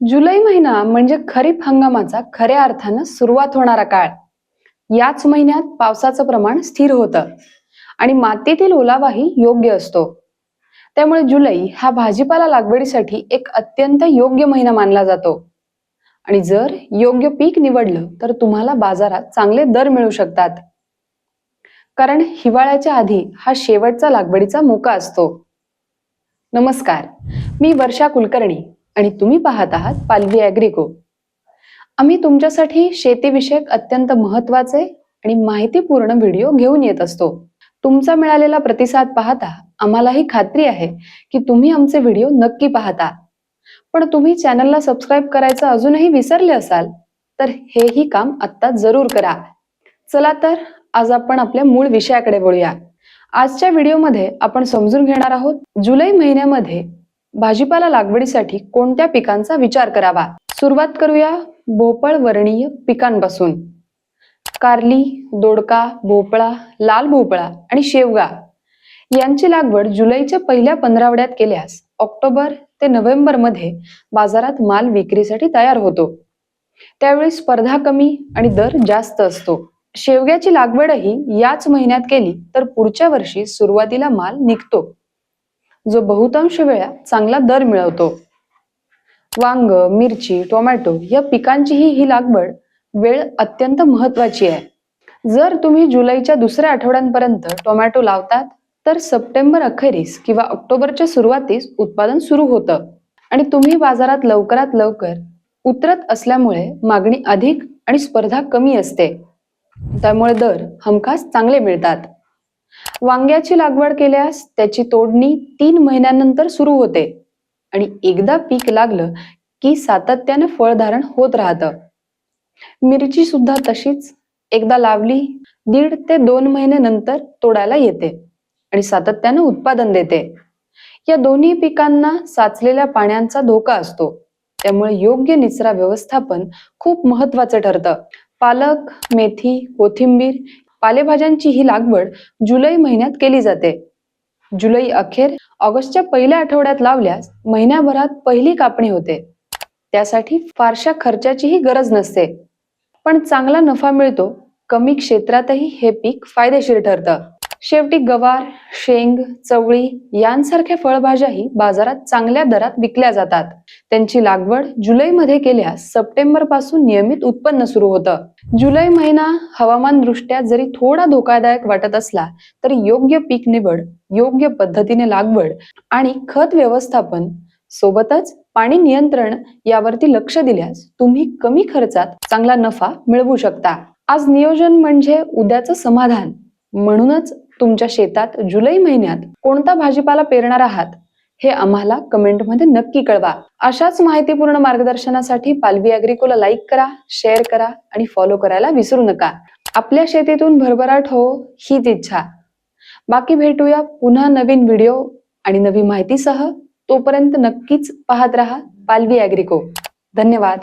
जुलै महिना म्हणजे खरीप हंगामाचा खऱ्या अर्थानं सुरुवात होणारा काळ. याच महिन्यात पावसाचं प्रमाण स्थिर होतं आणि मातीतील ओलावाही योग्य असतो. त्यामुळे जुलै हा भाजीपाला लागवडीसाठी एक अत्यंत योग्य महिना मानला जातो. आणि जर योग्य पीक निवडलं तर तुम्हाला बाजारात चांगले दर मिळू शकतात. कारण हिवाळ्याच्या आधी हा शेवटचा लागवडीचा मोका असतो. नमस्कार मी वर्षा कुलकर्णी. आणि तुम्ही पाहत आहात पालवी ॲग्रिको आम्ही तुमच्यासाठी शेतीविषयक अत्यंत महत्त्वाचे आणि माहितीपूर्ण व्हिडिओ घेऊन येत असतो. तुमचा मिळालेला प्रतिसाद पाहता आम्हालाही खात्री आहे की तुम्ही आमचे व्हिडिओ नक्की पाहता. पण तुम्ही चॅनलला सबस्क्राईब करायचं अजूनही विसरले असाल तर हेही काम आत्ता जरूर करा. चला तर आज आपण आपल्या मूळ विषयाकडे वळूया. आजच्या व्हिडिओमध्ये आपण समजून घेणार आहोत जुलै महिन्यामध्ये भाजीपाला लागवडीसाठी कोणत्या पिकांचा विचार करावा? सुरुवात करूया भोपळ वर्णीय पिकांपासून. कारली दोडका भोपळा लाल भोपळा आणि शेवगा यांची लागवड जुलैच्या पहिल्या पंधरावड्यात केल्यास ऑक्टोबर ते नोव्हेंबरमध्ये बाजारात माल विक्रीसाठी तयार होतो. त्यावेळी स्पर्धा कमी आणि दर जास्त असतो. शेवग्याची लागवडही याच महिन्यात केली तर पुढच्या वर्षी सुरुवातीला माल निघतो. जो बहुतांश वेळा चांगला दर मिळवतो. वांग मिरची टोमॅटो या पिकांचीही ही लागवड वेळ अत्यंत महत्वाची आहे. जर तुम्ही जुलैच्या दुसऱ्या आठवड्यांपर्यंत टोमॅटो लावतात तर सप्टेंबर अखेरीस किंवा ऑक्टोबरच्या सुरुवातीस उत्पादन सुरू होतं. आणि तुम्ही बाजारात लवकरात लवकर उतरत असल्यामुळे मागणी अधिक आणि स्पर्धा कमी असते. त्यामुळे दर हमखास चांगले मिळतात. वांग्याची लागवड केल्यास त्याची तोडणी तीन महिन्यानंतर सुरू होते. आणि एकदा पीक लागलं की सातत्याने फळधारण होत राहतं. मिरची सुद्धा तशीच एकदा लावली दीड ते दोन महिने नंतर तोडायला येते आणि सातत्यानं उत्पादन देते. या दोन्ही पिकांना साचलेल्या पाण्याचा धोका असतो. त्यामुळे योग्य निचरा व्यवस्थापन खूप महत्वाचं ठरतं. पालक मेथी कोथिंबीर पालेभाज्यांची ही लागवड जुलै महिन्यात केली जाते. जुलै अखेर ऑगस्टच्या पहिल्या आठवड्यात लावल्यास महिन्याभरात पहिली कापणी होते. त्यासाठी फारशा खर्चाचीही गरज नसते. पण चांगला नफा मिळतो कमी क्षेत्रातही हे पीक फायदेशीर ठरतं. शेवटी गवार शेंग चवळी यांसारख्या फळभाज्याही बाजारात चांगल्या दरात विकल्या जातात. त्यांची लागवड जुलैमध्ये केल्यास सप्टेंबरपासून नियमित उत्पन्न सुरू होतं. जुलै महिना हवामान दृष्ट्या जरी थोडा धोकादायक वाटत असला तरी योग्य पीक निवड योग्य पद्धतीने लागवड आणि खत व्यवस्थापन सोबतच पाणी नियंत्रण यावरती लक्ष दिल्यास तुम्ही कमी खर्चात चांगला नफा मिळवू शकता. आज नियोजन म्हणजे उद्याचं समाधान. म्हणूनच तुमच्या शेतात जुलै महिन्यात कोणता भाजीपाला पेरणार आहात हे आम्हाला कमेंटमध्ये नक्की कळवा. अशाच माहितीपूर्ण मार्गदर्शनासाठी पालवी अॅग्रिकोला लाईक करा शेअर करा आणि फॉलो करायला विसरू नका. आपल्या शेतीतून भरभराट हो हीच इच्छा. बाकी भेटूया पुन्हा नवीन व्हिडिओ आणि नवी माहितीसह. तोपर्यंत नक्कीच पाहत रहा पालवी अॅग्रिको. धन्यवाद.